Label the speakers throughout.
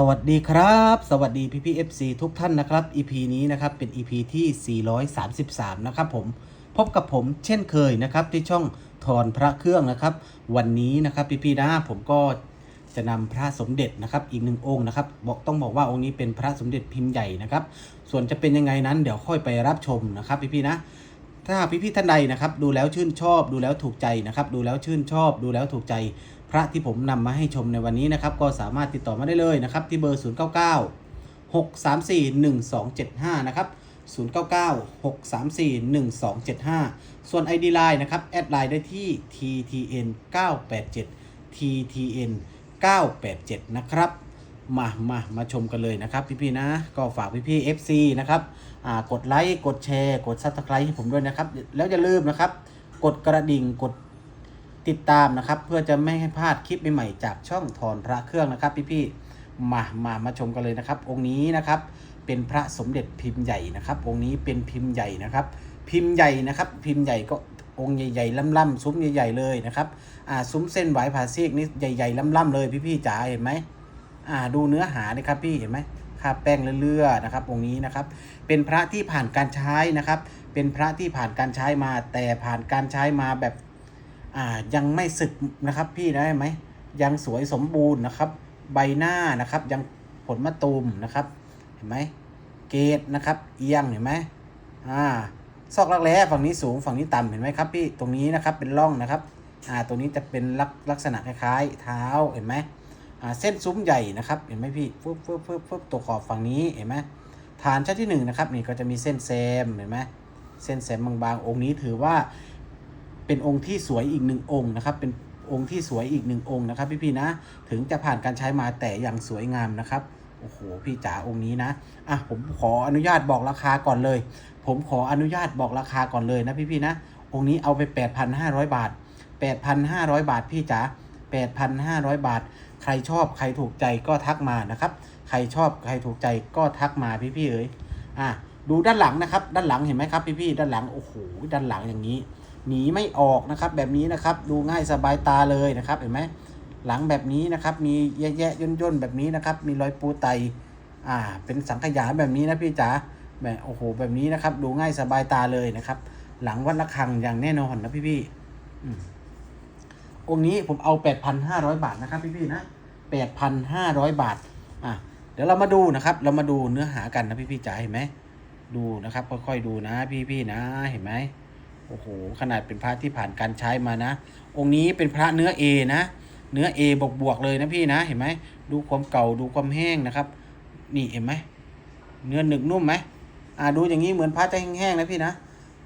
Speaker 1: สวัสดีครับ สวัสดีพี่พี่เอฟซีทุกท่านนะครับ EP นี้นะครับเป็น EP ที่ 433 นะครับผมพบกับผมเช่นเคยนะครับที่ช่องถอนพระเครื่องนะครับ วันนี้นะครับพี่พี่นะผมก็จะนำพระสมเด็จนะครับอีกหนึ่งองค์นะครับบอกต้องบอกว่าองค์นี้เป็นพระสมเด็จพิมพ์ใหญ่นะครับ ส่วนจะเป็นยังไงนั้นเดี๋ยวค่อยไปรับชมนะครับพี่พี่นะถ้าพี่ๆท่านใดนะครับดูแล้วชื่นชอบดูแล้วถูกใจนะครับดูแล้วชื่นชอบดูแล้วถูกใจ พระที่ผมนำมาให้ชมในวันนี้นะครับ ก็สามารถติดต่อมาได้เลยนะครับ ที่เบอร์ 0 9 9 6 3 4 1 2 7 5 นะครับ 0 9 9 6 3 4 1 2 7 5 ส่วน ID Line นะครับ แอดไลน์ได้ที่ TTN 987 TTN 987 นะครับมา มา มาชมกันเลยนะครับ พี่ๆนะ ก็ฝากพี่ๆ FC นะครับ อ่า กดไลค์ กดแชร์ กด Subscribe ให้ผมด้วยนะครับ แล้วอย่าลืมนะครับ กดกระดิ่ง กด ติดตามนะครับ เพื่อจะไม่ให้พลาดคลิปใหม่ๆจากช่องถอนพระเครื่องนะครับ พี่ๆมามามาชมกันเลยนะครับ องค์นี้นะครับเป็นพระสมเด็จพิมพ์ใหญ่นะครับ องค์นี้เป็นพิมพ์ใหญ่นะครับ พิมพ์ใหญ่นะครับ พิมพ์ใหญ่ก็องค์ใหญ่ๆล่ำๆซุ้มใหญ่ๆเลยนะครับอ่าซุ้มเส้นไหวผ่าซีกนี่ใหญ่ๆล่ำๆเลยพี่ๆจ๋าเห็นไหมอ่าดูเนื้อหาเลยครับพี่เห็นไหมคาบแป้งเลื่อยๆนะครับ องค์นี้นะครับ เป็นพระที่ผ่านการใช้นะครับ เป็นพระที่ผ่านการใช้มา แต่ผ่านการใช้มาแบบ อ่ายังไม่สึกนะครับพี่ได้ไหมยังสวยสมบูรณ์นะครับ ใบหน้านะครับ ยังผลมะตูมนะครับ เห็นไหมเกตนะครับ เอียงเห็นไหมอ่าซอกรักแร้ฝั่งนี้สูงฝั่งนี้ต่ำเห็นไหมครับพี่ตรงนี้นะครับเป็นร่องนะครับอ่าตรงนี้จะเป็นลักลักษณะคล้ายๆ เท้าเห็นไหมอ่าเส้นซุ้มใหญ่นะครับเห็นไหมพี่ฟึบฟึบฟึบฟึบตัวขอบฝั่งนี้เห็นไหมฐานชั้นที่หนึ่งนะครับนี่ก็จะมีเส้นแซมเห็นไหมเส้นแซมบางๆ องค์นี้ถือว่า เป็นองค์ที่สวยอีกหนึ่งองค์นะครับ เป็นองค์ที่สวยอีกหนึ่งองค์นะครับพี่พี่ๆนะ ถึงจะผ่านการใช้มาแต่อย่างสวยงามนะครับโอ้โหพี่จ๋าองค์นี้นะอะผมขออนุญาตบอกราคาก่อนเลย ผมขออนุญาตบอกราคาก่อนเลยนะพี่พี่ๆนะ องค์นี้เอาไป 8,500 บาท 8,500 บาทพี่จ๋า8,500 บาท ใครชอบใครถูกใจก็ทักมานะครับ ใครชอบใครถูกใจก็ทักมาพี่พี่ๆเอ๋ยอะดูด้านหลังนะครับ ด้านหลังเห็นไหมครับพี่พี่ๆด้านหลังโอ้โหด้านหลังอย่างนี้ หนีไม่ออกนะครับ แบบนี้นะครับดูง่ายสบายตาเลยนะครับเห็นไหมหลังแบบนี้นะครับ มีแยะๆย่นย่นๆแบบนี้นะครับ มีรอยปูไตอ่า เป็นสังขยาแบบนี้นะพี่จ๋าแบบโอ้โหแบบนี้นะครับ ดูง่ายสบายตาเลยนะครับ หลังวัดระฆังอย่างแน่นอนนะพี่พี่ๆองค์นี้ผมเอา 8,500 บาทนะครับ พี่พี่นะ 8,500 บาทอะเดี๋ยวเรามาดูนะครับ เรามาดูเนื้อหากันนะพี่พี่ๆจ๋าเห็นไหมดูนะครับค่อยๆดูนะ พี่พี่ๆนะเห็นไหม โอ้โหขนาดเป็นพระที่ผ่านการใช้มานะ องค์นี้เป็นพระเนื้อ A นะ เนื้อ A บวกบวกๆเลยนะพี่นะเห็นไหมดูความเก่าดูความแห้งนะครับ นี่เห็นไหมเนื้อหนึกนุ่มไหมอ่าดูอย่างนี้เหมือนพระจะแห้งๆนะพี่นะ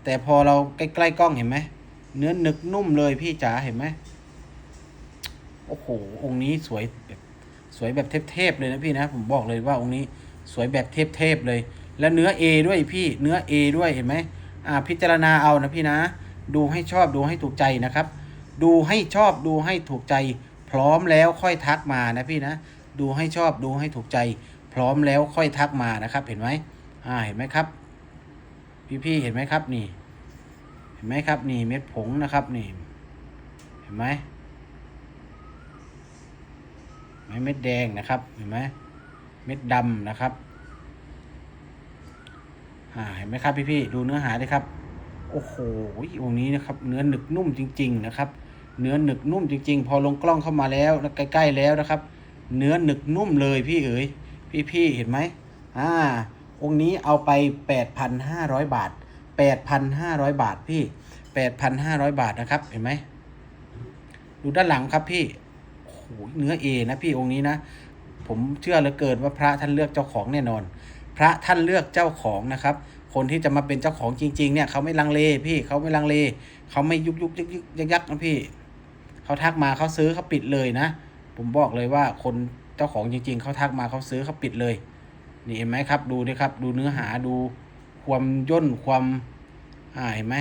Speaker 1: แต่พอเราใกล้ๆกล้องเห็นไหมเนื้อหนึกนุ่มเลยพี่จ๋าเห็นไหมโอ้โหองค์นี้สวยสวยแบบเทพๆเลยนะพี่นะผมบอกเลยว่าองค์นี้สวยแบบเทพๆเลย แล้วเนื้อ A ด้วยพี่เนื้อ A ด้วยเห็นไหม พิจารณาเอานะพี่นะ ดูให้ชอบดูให้ถูกใจนะครับ ดูให้ชอบดูให้ถูกใจ พร้อมแล้วค่อยทักมานะพี่นะ ดูให้ชอบดูให้ถูกใจ พร้อมแล้วค่อยทักมานะครับ เห็นไหมอ่าเห็นไหมครับ พี่พี่ๆเห็นไหมครับนี่ เห็นไหมครับนี่เม็ดผงนะครับนี่ เห็นไหมเห็นไหมเม็ดแดงนะครับ เห็นไหมเม็ดดำนะครับ เห็นไหมครับพี่พี่ๆดูเนื้อหาดิครับโอ้โหองค์นี้นะครับ เนื้อหนึกนุ่มจริง ๆ นะครับ เนื้อหนึกนุ่มจริง ๆ พอลงกล้องเข้ามาแล้วใกล้ๆแล้วนะครับ เนื้อหนึกนุ่มเลยพี่เอ๋ยพี่พี่ๆเห็นไหมอ่าองค์นี้เอาไป 8,500 บาท 8,500 บาทพี่ 8,500 บาทนะครับ เห็นไหมดูด้านหลังครับพี่โอ้โหเนื้อเอนะพี่องค์นี้นะ ผมเชื่อเหลือเกินว่าพระท่านเลือกเจ้าของแน่นอน พระท่านเลือกเจ้าของนะครับ คนที่จะมาเป็นเจ้าของจริงๆเนี่ยเขาไม่ลังเลพี่เขาไม่ลังเลเขาไม่ยุกยุกยักยึกยักยักนะพี่เขาทักมาเขาซื้อเขาปิดเลยนะ ผมบอกเลยว่าคนเจ้าของจริง ๆเขาทักมาเขาซื้อเขาปิดเลย นี่เห็นไหมครับ ดูดิครับ ดูเนื้อหาดูความย่นความอ่าเห็นไหม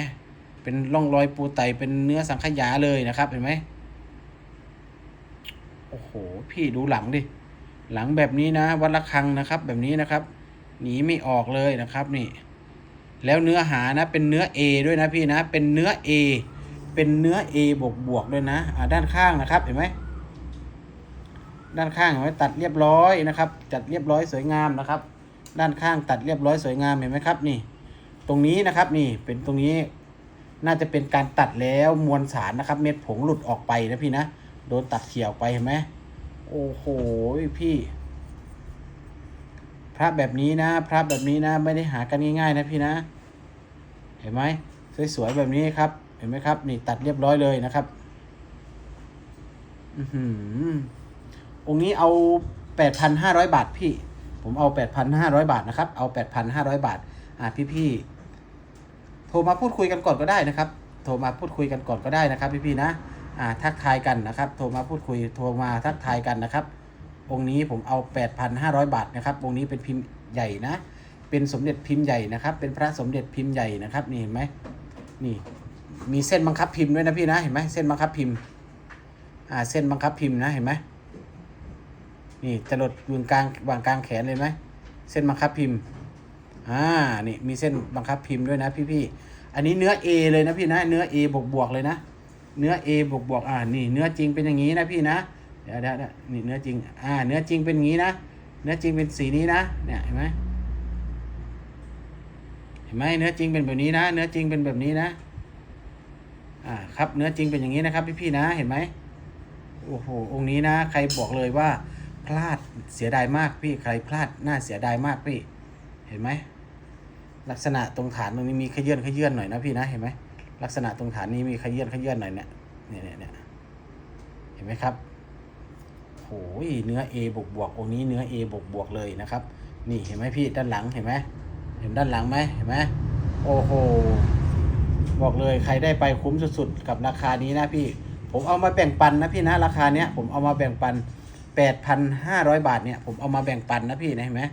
Speaker 1: เป็นร่องรอยปูไตเป็นเนื้อสังขยาเลยนะครับ เห็นไหมโอ้โห พี่ดูหลังดิ หลังแบบนี้นะ วัดระฆังนะครับ แบบนี้นะครับ หนีไม่ออกเลยนะครับนี่ แล้วเนื้อหานะเป็นเนื้อ A ด้วยนะพี่นะ เป็นเนื้อ A เป็นเนื้อ A บวกบวกด้วยนะอ่าด้านข้างนะครับเห็นไหมด้านข้างเห็นไหมตัดเรียบร้อยนะครับ จัดเรียบร้อยสวยงามนะครับ ด้านข้างตัดเรียบร้อยสวยงามเห็นไหมครับนี่ ตรงนี้นะครับนี่เป็นตรงนี้น่าจะเป็นการตัดแล้วมวลสารนะครับ เม็ดผงหลุดออกไปนะพี่นะ โดนตัดเขี่ยวไปเห็นไหมโอ้โหพี่ พระแบบนี้นะ พระแบบนี้นะ ไม่ได้หากันง่ายๆนะพี่นะ เห็นไหมสวยๆแบบนี้ครับ เห็นไหมครับ นี่ตัดเรียบร้อยเลยนะครับอือหือองค์นี้เอาแปดพันห้าร้อยบาทพี่ ผมเอาแปดพันห้าร้อยบาทนะครับ เอาแปดพันห้าร้อยบาท อ่าพี่ๆโทรมาพูดคุยกันก่อนก็ได้นะครับ โทรมาพูดคุยกันก่อนก็ได้นะครับ พี่ๆนะ อ่าทักทายกันนะครับ โทรมาพูดคุย โทรมาทักทายกันนะครับ องค์นี้ผมเอา 8,500 บาทนะครับองค์นี้เป็นพิมพ์ใหญ่นะ เป็นสมเด็จพิมพ์ใหญ่นะครับ เป็นพระสมเด็จพิมพ์ใหญ่นะครับนี่เห็นไหมนี่มีเส้นบังคับพิมพ์ด้วยนะพี่นะเห็นไหมเส้นบังคับพิมพ์อ่าเส้นบังคับพิมพ์นะเห็นไหมนี่จะหลดวงกลางวางกลางแขนเลยไหมเส้นบังคับพิมพ์อ่านี่มีเส้นบังคับพิมพ์ด้วยนะพี่ๆอันนี้เนื้อ A เลยนะพี่นะ เนื้อ A บวกบวกเลยนะ เนื้อ A บวกบวกอ่านี่เนื้อจริงเป็นอย่างนี้นะพี่นะ เดี๋ยวเดี๋ยวเดี๋ยวนี่เนื้อจริง อ่า เนื้อจริงเป็นอย่างนี้นะ เนื้อจริงเป็นสีนี้นะ เนี่ยเห็นไหมเห็นไหมเนื้อจริงเป็นแบบนี้นะ เนื้อจริงเป็นแบบนี้นะ อ่า ครับ เนื้อจริงเป็นอย่างนี้นะครับพี่ๆนะ เห็นไหมโอ้โห องค์นี้นะ ใครบอกเลยว่า พลาดเสียดายมากพี่ ใครพลาดน่าเสียดายมากพี่ เห็นไหม ลักษณะตรงฐานตรงนี้มีขยื่นขยื่นหน่อยนะพี่นะ เห็นไหมลักษณะตรงฐานนี้มีขยื่นขยื่นหน่อยเนี่ย เนี่ยเนี่ยเห็นไหมครับ เนื้อ A บวกบวกองนี้เนื้อ A บวกบวกเลยนะครับ นี่เห็นไหมพี่ด้านหลังเห็นไหมเห็นด้านหลังไหมเห็นไหมโอ้โหบอกเลยใครได้ไปคุ้มสุดๆกับราคานี้นะพี่ ผมเอามาแบ่งปันนะพี่นะราคาเนี้ยผมเอามาแบ่งปัน 8,500 บาทเนี่ยผมเอามาแบ่งปันนะพี่นะเห็นไหม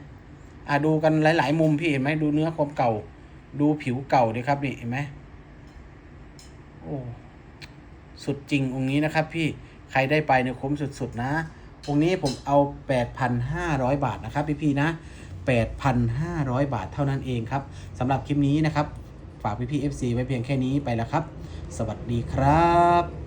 Speaker 1: อะดูกันหลาย ๆ มุมพี่เห็นไหมดูเนื้อความเก่า ดูผิวเก่าดิครับนี่เห็นไหมโอ้สุดจริงองค์นี้นะครับ พี่ใครได้ไปเนี่ยคุ้มสุด ๆ นะ องค์นี้ผมเอา 8,500 บาทนะครับพี่ๆนะ 8,500 บาทเท่านั้นเองครับสำหรับคลิปนี้นะครับ ฝากพี่ๆ FC ไว้เพียงแค่นี้ไปแล้วครับ สวัสดีครับ